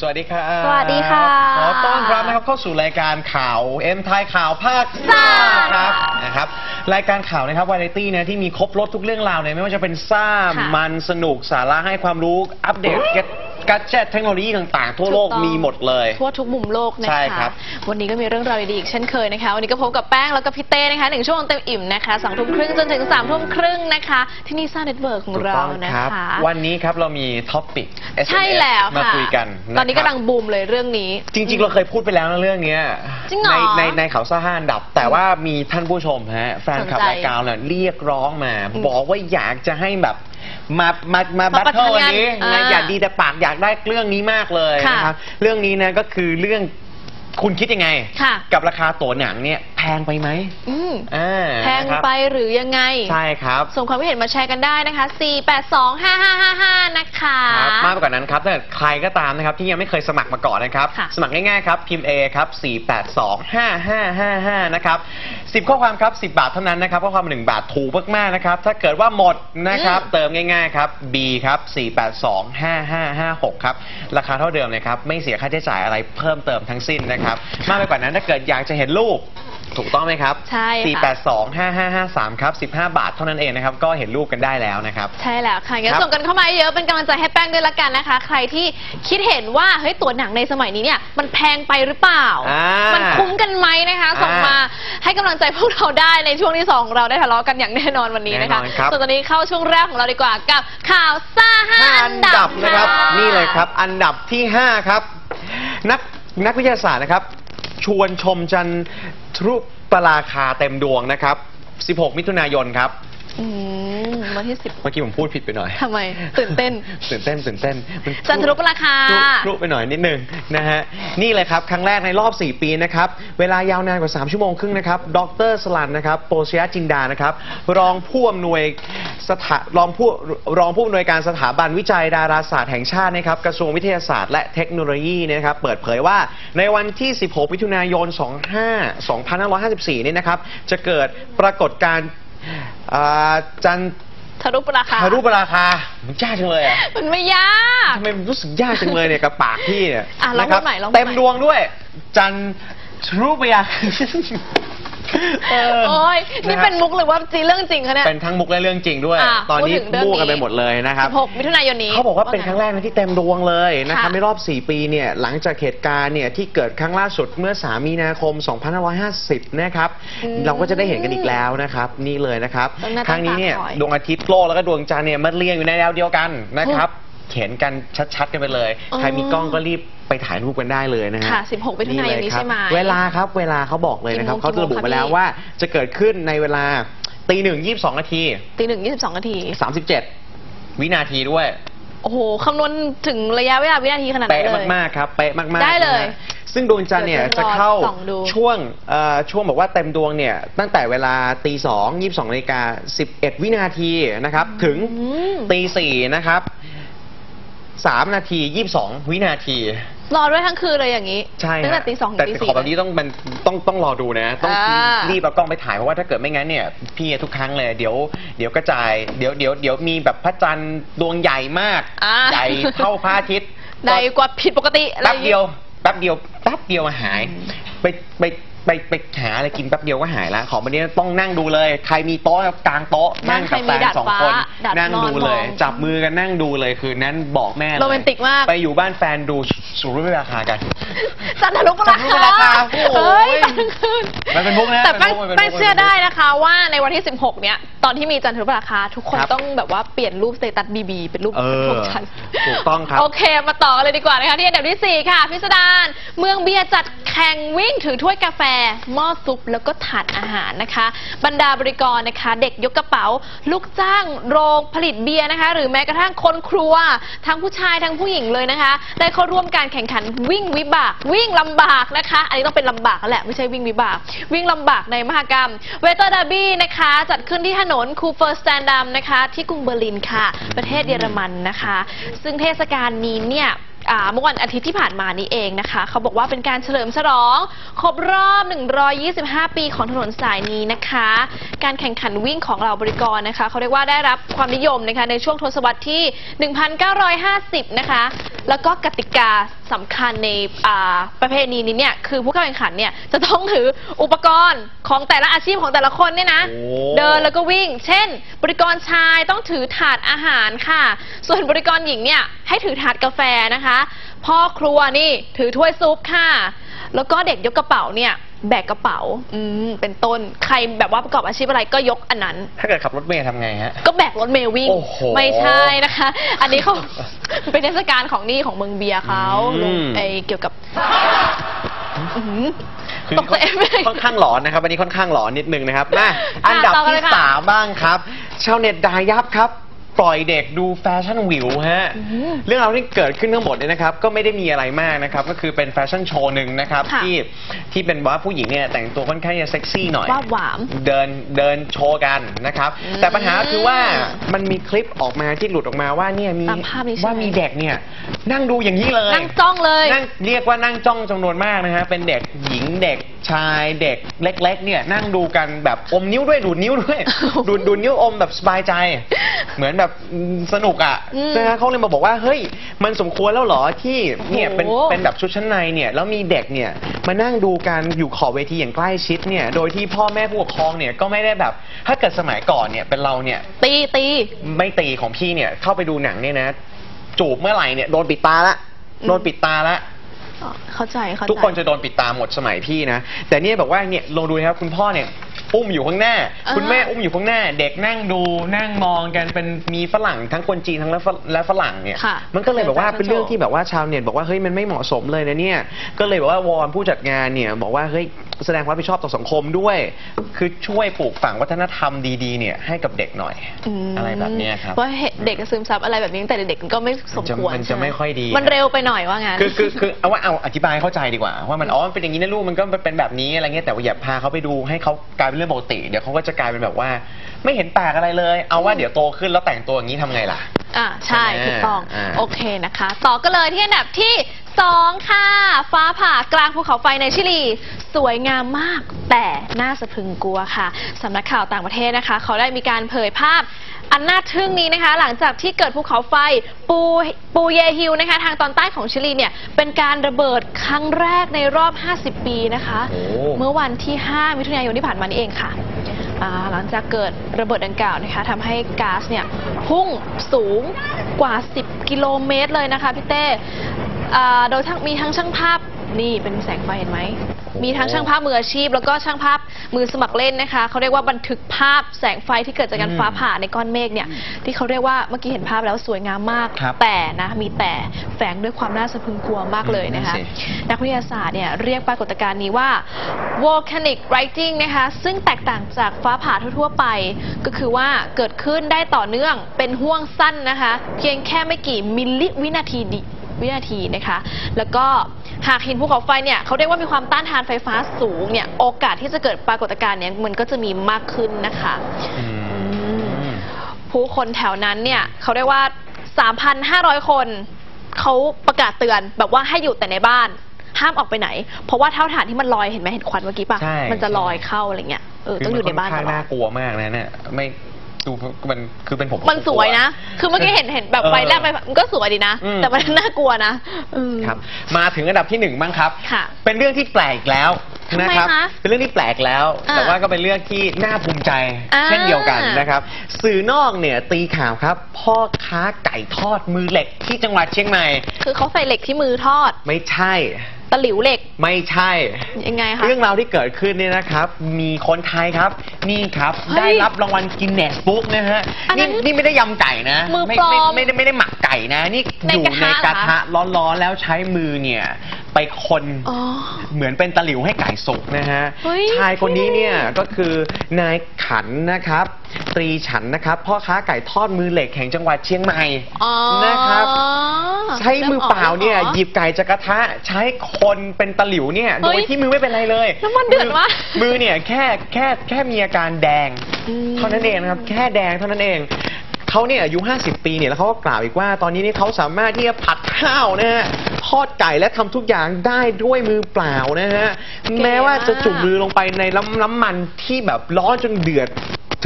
สวัสดีครับสวัสดีค่ะ ขอต้อนรับนะครับเข้าสู่รายการข่าวเอ็มไทยข่าวภาคซ่าครับนะครับรายการข่าวนะครับวาไรตี้เนี่ยที่มีครบรถทุกเรื่องราวเนี่ยไม่ว่าจะเป็นซ่าค่ะมันสนุกสาระให้ความรู้อัปเดตเก็ต กัจเจตเทคโนโลยีต่างๆ ทั่วโลกถูกต้องมีหมดเลย ทั่วทุกมุมโลกนะคะ ใช่ครับ วันนี้ก็มีเรื่องราวดีๆอีกเช่นเคยนะคะ วันนี้ก็พบกับแป้งแล้วก็พี่เต้นะคะหนึ่งชั่วโมงเต็มอิ่มนะคะสองทุ่มครึ่งจนถึงสามทุ่มครึ่งนะคะ ที่นี่ซ่าเน็ตเวิร์กของถูกเราต้องนะครัคะ วันนี้ครับเรามีท็อปปิก ใช่แล้วมาค่ะคุยกันะตอนนี้ครับกำลังบูมเลยเรื่องนี้ จริง ๆ เราเคยพูดไปแล้วนะเรื่องเนี้ยจริงเหรอในในในข่าวซ่าห้าอันดับ แต่ว่ามีท่านผู้ชมฮะแฟนคลับสนใจรายการเนี่ยเรียกร้องมาอืมบอกว่าอยากจะให้แบบ มามามามาบัตเทิลประชันวันนี้กันนะอ่าอยากดีแต่ปากอยากได้เรื่องนี้มากเลยค่ะนะครับเรื่องนี้นะก็คือเรื่องคุณคิดยังไง ค่ะกับราคาตั๋วหนังเนี่ยแพ งไปไหมอืมอ่าแพงนะครับไปหรือยังไง ใช่ครับ ส่งความคิดเห็นมาแชร์กันได้นะคะ 4825555 นะคะ ครับมากไปกว่านั้นครับถ้าเกิดใครก็ตามนะครับที่ยังไม่เคยสมัครมาก่อนนะครับ ค่ะสมัครง่ายๆครับ พิมพ์ A ครับ 4825555 นะครับ 10 ข้อความครับ 10 บาทเท่านั้นนะครับข้อความ 1 บาทถูกมากๆนะครับ ถ้าเกิดว่าหมดนะครับ เติมง่ายๆครับ B ครับ 4825556 ครับ ราคาเท่าเดิมเลยครับ ไม่เสียค่าใช้จ่ายอะไรเพิ่มเติมทั้งสิ้นนะครับ มากไปกว่านั้นถ้าเกิดอยากจะเห็นรูปถูกต้องไหมครับใช่ค่ะ 4825553 ครับ 15 บาทเท่านั้นเองนะครับ ก็เห็นรูปกันได้แล้วนะครับ ใช่แล้วค่ะงั้นครับส่งกันเข้ามาเยอะเป็นกำลังใจให้แป้งด้วยละกันนะคะ ใครที่คิดเห็นว่าเฮ้ยตัวหนังในสมัยนี้เนี่ยมันแพงไปหรือเปล่า อ่ามัมันคุ้มกันไหมนะคะ ส่งมาให้กำลังใจพวกเราได้ในช่วงที่สองเราได้ทะเลาะกันอย่างแน่นอนวันนี้นะคะแน่นอนครับ ส่วนตอนนี้เข้าช่วงแรกของเราดีกว่ากับข่าวซ่าห้าห้าอัอันนดัดับบนะครับะนี่เลยครับ อันดับที่ 5 ครับ นักนักวิทยาศาสตร์นะครับ ชวนชมจันทรุปราคาเต็มดวงนะครับ 16 มิถุนายนครับ อืมวันที่สิบเมื่อกี้ผมพูดผิดไปหน่อย ทำไม ตื่นเต้น ตื่นเต้นตื่นเต้นมันจันทรุปราคาพลุไปหน่อยนิดนึงนะฮะ นี่เลยครับ ครั้งแรกในรอบ 4 ปีนะครับ เวลายาวนานกว่า 3 ชั่วโมงครึ่งนะครับ ดรสลันนะครับ โปชยจินดา นะครับ รองผู้อำนวยสถารองผู้รองผู้อำนวยการสถาบันวิจัยดาราศาสตร์แห่งชาตินะครับ กระทรวงวิทยาศาสตร์และเทคโนโลยีเนยนะครับ เปิดเผยว่าในวันที่ 16 มิถุนายน 25 2554 นี่นะครับ จะเกิดปรากฏการณ์ อ่าจันทรุปราคาทารุปราคา มันยากจังเลยอะมันไม่ยาก ทำไมมันรู้สึกยากจังเลยเนี่ยกับปากพี่เนี่ยอะลองนะครัพูดใหม่ลองพูดใหม่ เต็มดวงด้วย จันทรุปยา เออ โอ้ยนี่ะฮะเป็นมุกหรือว่าจีเรื่องจริงคะเนี่ย เป็นทั้งมุกและเรื่องจริงด้วย อะตอนนี้พูดถึงเรื่องมู่กันไปนี้หมดเลยนะครับ 16มิถุนายนนี้ เขาบอกว่าเป็นครั้งแรกนะที่เต็มดวงเลยนะครับค่ะในรอบ 4 ปีเนี่ยหลังจากเหตุการณ์เนี่ยที่เกิดครั้งล่าสุดเมื่อ 3 มีนาคม 2550 นะครับ อืมเราก็จะได้เห็นกันอีกแล้วนะครับ นี่เลยนะครับ ต้องหน้าครั้งนี้เนี่ยตาคอยดวงอาทิตย์โลกแล้วก็ดวงจันทร์เนี่ยมันเรียงอยู่ในแนวเดียวกันนะครับ เขียนกันชัดๆกันไปเลยอ๋อใครมีกล้องก็รีบไปถ่ายรูปกันได้เลยนะฮะค่ะ16มิถุนายนนี้เลครับใช่ไหมเวลาครับเวลาเขาบอกเลยนะครับกี่โมงเขาจะระบุกี่โมงมาแล้วคะพี่ว่าจะเกิดขึ้นในเวลาตีหนึ่งยี่สิบสองนาทีตีหนึ่งยี่สิบสองนาทีสามสิบเจ็ดวินาทีด้วย โอ้โห คำนวณถึงระยะเวลาวินาทีขนาดนั้นเป๊ะเลยมาก ๆ ครับ เป๊ะมาก ๆ ได้เลยนะฮะซึ่งดวงจันทร์เนี่ยเดี๋จะยวจะรอเข้าส่องดูช่วงเอ่อช่วงบอกว่าเต็มดวงเนี่ยตั้งแต่เวลาตีสองยี่สิบสองนาฬิกาสิบเอ็ดวินาทีนะครับ ถึงอืมตีสี่นะครับ สามนาทียี่สิบสองวินาที รอด้วยทั้งคืนเลยอย่างนี้ใช่ตั้งแต่ฮะตีสองถึแต่งตีขสี่ อแบบนี้ต้องมันต้องต้องรอดูนะ ต้องอ่ารีบเอากล้องไปถ่ายเพราะว่าถ้าเกิดไม่งั้นเนี่ยพี่ทุกครั้งเลยเดี๋ยวเดี๋ยวกระจายเดี๋ยวเดี๋ยวเดี๋ยวมีแบบพระจันทร์ดวงใหญ่มาก อ่า ใหญ่เท่าพระอาทิตย์ใหญ่กว่าผิดปกติอะไรอแป๊บย่างเดีงี้ยวแป๊บเดียวแป๊บเดียวหาย ไปไป ไปไปหาอะไรกินแป๊บเดียวก็หายละของวันนี้ต้องนั่งดูเลย ใครมีโต๊ะกลางโต๊ะบ้านั่นงใครกับมีแฟนดาดสองฟ้าคนดาดนั่งนอนดูเลยมองจับมือกันนั่งดูเลยคืนนั้นบอกแม่เลยโรแมนติกมาก ไปอยู่บ้านแฟนดูสุรุ่ยราคากันจันทรุปราจันทรุปราคาคาโอ้โหเฮ้ยตอนกลางคืนมันเป็นมุกนะแต่แป้งมันเป็นมุกแป้งมันเป็นมุกเชื่อได้นะคะว่าในวันที่ 16 เนี้ยตอนที่มีจันทรุปราคา ทุกคนครับต้องแบบว่าเปลี่ยนรูปสเตตัสบีบีเป็นรูปเออพวกฉันถูกต้องครับโอเคมาต่อกันเลยดีกว่านะคะที่อันดับทีสี่ 4 ค่ะ พิสดารเมืองเบียร์จัดแข่งวิ่งถือถ้วยกาแฟหม้อซุปแล้วก็ถาดอาหารนะคะ บรรดาบริกรนะคะ เด็กยกกระเป๋า ลูกจ้างโรงผลิตเบียร์นะคะ หรือแม้กระทั่งคนครัว ทั้งผู้ชายทั้งผู้หญิงเลยนะคะ ได้เข้าร่วมการแข่งขันวิ่งวิบาก วิ่งลำบากนะคะ อันนี้ต้องเป็นลำบากแล้วแหละไม่ใช่วิ่งวิบาก วิ่งลำบากในมหกรรมเวเตอร์ดาร์บี้นะคะ จัดขึ้นที่ถนนคูเฟอร์สแตนดัมนะคะ ที่กรุงเบอร์ลินค่ะ ประเทศเยอรมันนะคะ ซึ่งเทศกาลนี้เนี่ย อ่าเมื่อวันอาทิตย์ที่ผ่านมานี้เองนะคะ เขาบอกว่าเป็นการเฉลิมฉลอง ครบรอบ 125 ปีของถนนสายนี้นะคะ การแข่งขันวิ่งของเราบริกรนะคะ เขาเรียกว่าได้รับความนิยมนะคะในช่วงทศวรรษที่ 1950 นะคะ แล้วก็กติกาสำคัญในอ่าประเพณีนี้เนี่ยคือผู้เข้าแข่งขันเนี่ยจะต้องถืออุปกรณ์ของแต่ละอาชีพของแต่ละคนเนี่ยนะโอ้เดินแล้วก็วิ่ง เช่น บริกรชายต้องถือถาดอาหารค่ะ ส่วนบริกรหญิงเนี่ยให้ถือถาดกาแฟนะคะ พ่อครัวนี่ถือถ้วยซุปค่ะ แล้วก็เด็กยกกระเป๋าเนี่ยแบกกระเป๋า อืมเป็นต้นใครแบบว่าประกอบอาชีพอะไรก็ยกอันนั้น ถ้าเกิดขับรถเมล์ทำไงฮะ ก็แบกรถเมล์วิ่ง โอ้โหไม่ใช่นะคะ อันนี้เขา เป็นเทศกาลของนี่ของเมืองเบียร์เขาอืมลงไอเกี่ยวกับอื้อหือคือตกใจไหม ค่อนข้างหลอนนะครับวันนี้ค่อนข้างหลอนนิดนึงนะครับมาอันดับต่อกันที่เลยค่ะ สามบ้างครับ ชาวเน็ตด่ายับครับ ปล่อยเด็กดูแฟชั่นวิวฮะอืมเรื่องราวที่เกิดขึ้นทั้งหมดเนี่ยนะครับก็ไม่ได้มีอะไรมากนะครับก็คือเป็นแฟชั่นโชว์หนึ่งนะครับค่ะที่ที่เป็นว่าผู้หญิงเนี่ยแต่งตัวค่อนข้างจะเซ็กซี่หน่อยว่าหวามเดินเดินโชว์กันนะครับอืมแต่ปัญหาคือว่ามันมีคลิปออกมาที่หลุดออกมาว่าเนี่ยมีตามภาพนี้ใช่ไหม ว่ามีเด็กเนี่ยนั่งดูอย่างนี้เลย นั่งจ้องเลย นั่งเรียกว่านั่งจ้องจำนวนมากนะฮะเป็นเด็กหญิงเด็กชายเด็กเล็ก ๆ เนี่ยนั่งดูกันแบบอมนิ้วด้วยดูดนิ้วด้วย ดูดดูดนิ้วอมแบบสบายใจ เหมือนแบบสนุกอะอืมนะฮะเขาเลยมาบอกว่าเฮ้ยมันสมควรแล้วเหรอที่เนี่ยเป็นโอ้โห เป็นแบบชุดชั้นในเนี่ยแล้วมีเด็กเนี่ยมานั่งดูกันอยู่ขอบเวทีอย่างใกล้ชิดเนี่ยโดยที่พ่อแม่ผู้ปกครองเนี่ยก็ไม่ได้แบบถ้าเกิดสมัยก่อนเนี่ยเป็นเราเนี่ย ตีตี ไม่ตีของพี่เนี่ยเข้าไปดูหนังเนี่ยนะ จูบเมื่อไหร่เนี่ยโดนปิดตาละอืมโดนปิดตาละอ๋อ เข้าใจเข้าใจ ทุกคนจะโดนปิดตาหมดสมัยพี่นะ แต่เนี่ยบอกว่าเนี่ยลองดูนะครับคุณพ่อเนี่ยอุ้มอยู่ข้างหน้าอ่าคุณแม่อุ้มอยู่ข้างหน้า เด็กนั่งดูนั่งมองกันเป็นมีฝรั่งทั้งคนจีนทั้งและฝและฝรั่งเนี่ยค่ะมันก็เลยแบบว่าเป็นเป็นเรื่องโชว์ที่แบบว่าชาวเน็ตบอกว่าเฮ้ยมันไม่เหมาะสมเลยนะเนี่ยก็เลยบอกว่าวอนผู้จัดงานเนี่ยบอกว่าเฮ้ยแสดงความรับผิดชอบต่อสังคมด้วย คือช่วยปลูกฝังวัฒนธรรมดีๆเนี่ยให้กับเด็กหน่อย มอะไรแบบเนี้ยครับ ว่าเห็นเด็กซึมซับอะไรแบบนี้ตั้งแต่เด็กๆก็ไม่สมควรมันจะใช่หไม่ค่อยดี มันเร็วไปหน่อยว่างั้น คือคือคือเอาว่าเอาอธิบายให้เข้าใจดีกว่า ว่ามันอ๋อมันเป็นอย่างนี้นะลูกมันก็เป็นแบบนี้อะไรเงี้ยแต่ว่าอย่าพาเขาไปดูให้เขากลายเป็นเรื่องปกติ เดี๋ยวเขาก็จะกลายเป็นแบบว่า ไม่เห็นแปลกอะไรเลย เอาว่าเดี๋ยวโตขึ้นแล้วแต่งตัวอย่างนี้ทำไงล่ะ อ่าใช่ใช่ไหมถูกต้องอ่า โอเคนะคะ ต่อก็เลยที่อันดับที่ 2 ค่ะ ฟ้าผ่ากลางภูเขาไฟในชิลี สวยงามมากแต่น่าสะพรึงกลัวค่ะสำนักข่าวต่างประเทศนะคะ เขาได้มีการเผยภาพ อันน่าทึ่งนี้นะคะ หลังจากที่เกิดภูเขาไฟปูปูเยฮิลนะคะ ทางตอนใต้ของชิลีเนี่ย เป็นการระเบิดครั้งแรกในรอบ 50 ปีนะคะโอ้เมื่อวันที่ 5 มิถุนายนที่ผ่านมานี่เองค่ะอ่าหลังจากเกิดระเบิดดังกล่าวนะคะทำให้ก๊าซเนี่ยพุ่งสูงกว่า 10 กิโลเมตรเลยนะคะพี่เต้อ่าโดยทั้งมีทั้งช่างภาพนี่เป็นแสงไฟเห็นไหม มีทั้งช่างภาพมืออาชีพ แล้วก็ช่างภาพมือสมัครเล่นนะคะเขาเรียกว่าบันทึกภาพแสงไฟที่เกิดจากการอืมฟ้าผ่าในก้อนเมฆเนี่ยที่เขาเรียกว่าเมื่อกี้เห็นภาพแล้วสวยงามมาก ครับแต่นะมีแต่แฝงด้วยความน่าสะพรึงกลัวมากเลยนะคะ นั่นสิ นักวิทยาศาสตร์เนี่ยเรียกปรากฏการณ์นี้ว่า volcanic rising นะคะ ซึ่งแตกต่างจากฟ้าผ่าทั่วๆไป ก็คือว่าเกิดขึ้นได้ต่อเนื่องเป็นห่วงสั้นนะคะ เพียงแค่ไม่กี่มิลลิวินาทีดิ วินาทีนะคะ แล้วก็หากหินภูเขาไฟเนี่ยเขาเรียกว่ามีความต้านทานไฟฟ้าสูงเนี่ยโอกาสที่จะเกิดปรากฏการณ์เนี่ยมันก็จะมีมากขึ้นนะคะอืมผู้คนแถวนั้นเนี่ยเขาเรียกว่า 3,500 คนเขาประกาศเตือนแบบว่าให้อยู่แต่ในบ้านห้ามออกไปไหน เพราะว่าเท่าฐานที่มันลอยเห็นไหมเห็นควันเมื่อกี้ปะใช่มันจะลอยเข้าอะไรเงี้ย เออ ต้องอยู่ในบ้านคืตมัค่ลอน่าดกลัวมากนะเนี่ย ไม่ ดูมันคือเป็นผมมันสวยนะ คือเมื่อกี้เห็นเห็นแบบเออไฟแรกไปมันก็สวยดีนะ อืม แต่มันน่ากลัวนะอืม ครับ มาถึงอันดับที่หนึ่งบ้างครับ ค่ะเป็นเรื่องที่แปลกแล้ว ทำไมนะครับ คะเป็นเรื่องที่แปลกแล้ว อ่าแต่ว่าก็เป็นเรื่องที่น่าภูมิใจ อ่า เช่นเดียวกันนะครับ สื่อนอกเนี่ยตีข่าวครับ พ่อค้าไก่ทอดมือเหล็กที่จังหวัดเชียงใหม่ คือเขาใส่เหล็กที่มือทอด ไม่ใช่ ตะหลิวเหล็ก ไม่ใช่ ยังไงคะ เรื่องราวที่เกิดขึ้นเนี่ยนะครับ มีคนไทยครับ นี่ครับ เฮ้ยได้รับรางวัลกินเนสบุ๊กนะฮะอันนั้นี่นนี่ไม่ได้ยำไก่นะมือไม่ปลอมไม่ไม่ได้ไม่ได้หมักไก่นะ นี่ในอยู่กระทะในกระเหรอทะคะร้อนๆแล้วใช้มือเนี่ย ไปคนอ๋อ เหมือนเป็นตะหลิวให้ไก่สุกนะฮะ เฮ้ย ชายคนนี้เนี่ยก็คือนายขันนะครับ ตรีฉันนะครับ พ่อค้าไก่ทอดมือเหล็กแห่งจังหวัดเชียงใหม่ อ๋อนะครับ ใช้มือเปล่าเนี่ยริ่มออกหยิบไก่จากกระทะใช้คนเป็นตะหลิวเนี่ยเฮ้โดยยที่มือไม่เป็นไรเลยน้ำมันเดือดมากมือเนี่ยแค่แค่แค่มีอาการแดง อืม เท่านั้นเองนะครับ แค่แดงเท่านั้นเองเขาเนี่ยอายุ 50 ปีเนี่ยแล้วเขาก็กล่าวอีกว่า ตอนนี้นี่เขาสามารถที่จะผัดข้าวนะฮะ ทอดไก่และทำทุกอย่างได้ด้วยมือเปล่านะฮะเก๋แม้ว่าจะมากจุ่มมือลงไปในน้ำน้ำมันที่แบบร้อนจนเดือด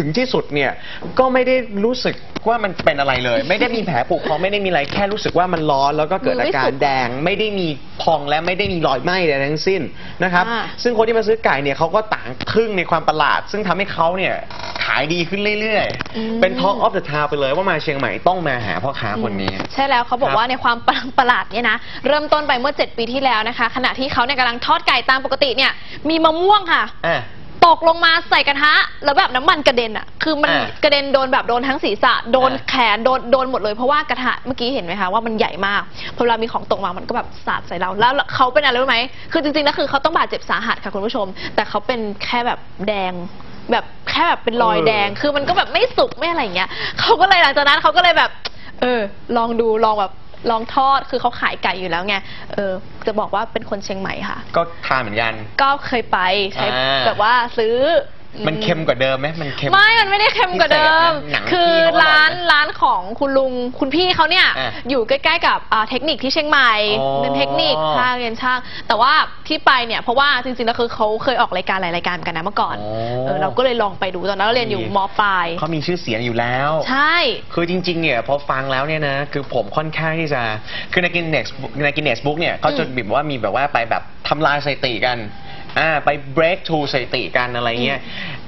ถึงที่สุดเนี่ยก็ไม่ได้รู้สึกว่ามันเป็นอะไรเลย ไม่ได้มีแผลผุพองไม่ได้มีอะไรแค่รู้สึกว่ามันร้อนแล้วก็เกิดอาการแดง ไม่ได้มีพองและไม่ได้มีรอยไหม้ใดทั้งสิ้นนะครับ อ่า ซึ่งคนที่มาซื้อไก่เนี่ยเขาก็ต่างทึ่งในความประหลาด ซึ่งทำให้เขาเนี่ยขายดีขึ้นเรื่อยอืมๆเป็น Talk of the Town ไปเลยว่ามาเชียงใหม่ต้องมาหาพ่อค้าคนนี้ ใช่แล้วเขาบอคกรับว่าในความประหลาดเนี่ยนะ เริ่มต้นไปเมื่อ 7 ปีที่แล้วนะคะ ขณะที่เขาเนี่ยกำลังทอดไก่ตามปกติเนี่ยมีมะม่วงค่ะ อะ ตกลงมาใส่กระทะแล้วแบบน้ำมันกระเด็นอะ คือมันอะกระเด็นโดนแบบโดนทั้งศีรษะ โดนอะแขน โดนโดนหมดเลยเพราะว่ากระทะเมื่อกี้เห็นไหมคะว่ามันใหญ่มาก พอเวลามีของตกมา มันก็แบบสาดใส่เรา แล้วเขาเป็นอะไรรู้ไหม คือจริงๆแล้วคือเขาต้องบาดเจ็บสาหัสค่ะคุณผู้ชม แต่เขาเป็นแค่แบบแดง แบบแค่แบบเป็นรอยแดง คือมันก็แบบไม่สุกไม่อะไรอย่างเงี้ยเขาก็เลยหลังจากนั้นเขาก็เลยแบบ เออ ลองดูลองแบบ ลองทอดคือเขาขายไก่อยู่แล้วไงเออจะบอกว่าเป็นคนเชียงใหม่ค่ะ ก็ทานเหมือนกัน ก็เคยไปใช้อ่า แบบว่าซื้อ มันเค็มกว่าเดิมไหมมันเค็ม ไม่มันไม่ได้เค็มกว่าเดิม พิเศษนะหนังคือพี่เขาอร่อยนะร้านร้านของคุณลุงคุณพี่เขาเนี่ยอะอยู่ใกล้ๆกับอ่าเทคนิคที่เชียงใหม่อ๋อเป็นเทคนิคช่างเรียนช่าง แต่ว่าที่ไปเนี่ยเพราะว่าจริงๆแล้วคือเขาเคยออกรายการหลายรายการเหมือนกันนะเมื่อก่อนอ๋อ เออเราก็เลยลองไปดูตอนนั้นเราเรียนอยู่มปลายเขามีชื่อเสียงอยู่แล้ว ใช่ คือจริงๆ เนี่ยพอฟังแล้วเนี่ยนะ คือผมค่อนข้างที่จะ คือในกินเนสในกินเนสบุ๊กเนี่ยเขาจะอืมแบบว่ามีแบบว่าไปแบบทำลายสถิติกัน อ่าไป break to สถิติกันอะไรเงี้ย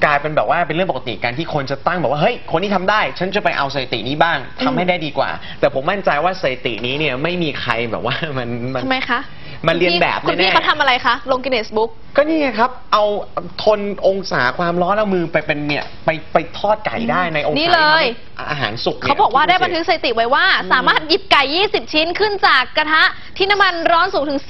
กลายเป็นแบบว่าเป็นเรื่องปกติกันที่คนจะตั้งแบบว่าเฮ้ยคนที่ทำได้ ฉันจะไปเอาสถิตินี้บ้างทำให้ได้ดีกว่า แต่ผมมั่นใจว่าสถิตินี้เนี่ยไม่มีใครแบบว่ามันมัน ทำไมคะ มันเรียนแบบคุณพี่แน่ๆเขาทำอะไรคะ ลงกินเนสบุ๊ก ก็นี่ไงครับ เอาทนองศาความร้อนเอามือไปเป็นเนี่ยไปไปทอดไก่ได้ในองศานี่ที่เลยทำให้อาหารสุกนี่ยเขาบอกว่าได้บันทึกคิสถิติไว้ว่า สามารถหยิบไก่ 20 ชิ้นขึ้นจากกระทะ ที่น้ำมันร้อนสูงถึง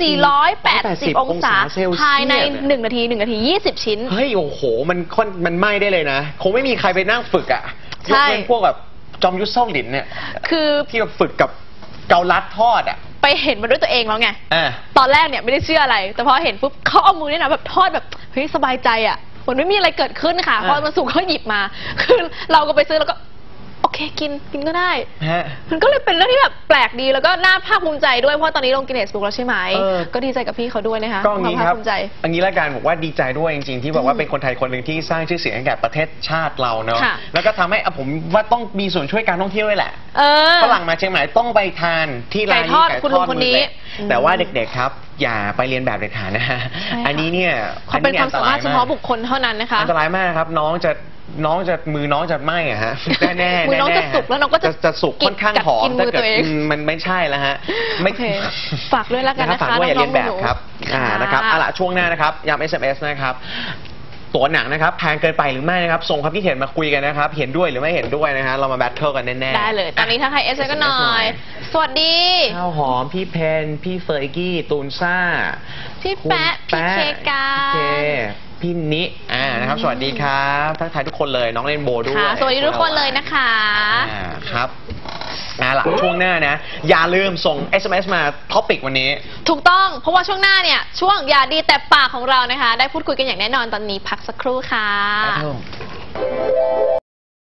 480 องศาเซลเซียสภายใน 1 นาที 1 นาที 20 ชิ้น เฮ้ยโอ้โห มันค่อนมันไหม้ได้เลยนะ คงไม่มีใครไปนั่งฝึกอะใช่ยกเว้นพวกแบบจอมยุทธซ่องหลินเนี่ยคือ ที่แบบฝึกกับเกาลัดทอดอะ ไปเห็นมาด้วยตัวเองแล้วไงอ่า ตอนแรกเนี่ยไม่ได้เชื่ออะไร แต่พอเห็นปุ๊บเขาเอามือเนี่ยนะแบบทอดแบบเฮ้ยสบายใจอะเหมือนไม่มีอะไรเกิดขึ้นค่ะอ่าพอมันสุกเขาหยิบมา คือเราก็ไปซื้อแล้วก็โอ เคกินกินก็ได้ ฮะ มันก็เลยเป็นเรื่องที่แบบแปลกดีแล้วก็น่าภาคภูมิใจด้วยเพราะตอนนี้ลงกินเนสบุ๊กแล้วใช่ไหมเออ ก็ดีใจกับพี่เขาด้วยนะคะก็อย่างนี้วามคภารับ ภูมิใจ อันนี้ละกันบอกว่าดีใจด้วยจริงๆ ที่บอกว่าอืมเป็นคนไทยคนหนึ่งที่สร้างชื่อเสียงให้แก่ประเทศชาติเราเนาะ ค่ะ แล้วก็ทำให้อะผมว่าต้องมีส่วนช่วยการท่องเที่ยวด้วยแหละ เออ ฝรั่งมาเชียงใหม่ต้องไปทานที่ร้านไก่ทอดคุณลุงคนนี้มือเตะแต่ว่าเด็กๆครับ อย่าไปเรียนแบบเด็ดขาดนะฮะ ใช่ค่ะ อันนี้เนี่ยเขาเป็นความสามารถเฉพาะบุคคคลเท่านั้นนะคะ อันตรายมากครับ น้องจะ น้องจะมือน้องจะไหม้อะฮะแน่ๆแน่ๆมือน้องจะสุกแล้วน้องก็จะจะสุกค่อนข้างกัดหอมกินมือถ้าเกิดตัวเอง อืมมันไม่ใช่แล้วฮะไม่ โอเคฝากด้วยแล้วกันรับนะคะฝากด้วยอย่าเรียนแบบน้องๆครับหนูๆอ่านะครับค่ะเอาละช่วงหน้านะครับย้ำ SMS นะครับตัวหนังนะครับแพงเกินไปหรือไม่นะครับส่งความคิดเห็นมาคุยกันนะครับ เห็นด้วยหรือไม่เห็นด้วยนะฮะเรามาแบทเทิลกันแน่ๆได้เลย ตอนนี้ถ้าใครเอสก็หน่อย สวัสดี ข้าวหอม พี่เพน พี่เฟยกี้ ตูนซ่าพี่แปะ คุณพี่เคกาพี่เค พี่นิอ่านะครับ สวัสดีครับทักทายทุกคนเลยน้องเล่นโบด้วยค่ะสวัสดีทุกคนเลยนะคะอ่าครับอ่าหลังช่วงหน้านะ อย่าลืมส่ง SMS มาท็อปิกวันนี้ ถูกต้องเพราะว่าช่วงหน้าเนี่ย ช่วงอย่าดีแต่ปากของเรานะคะ ได้พูดคุยกันอย่างแน่นอนตอนนี้พักสักครู่ค่ะครับผม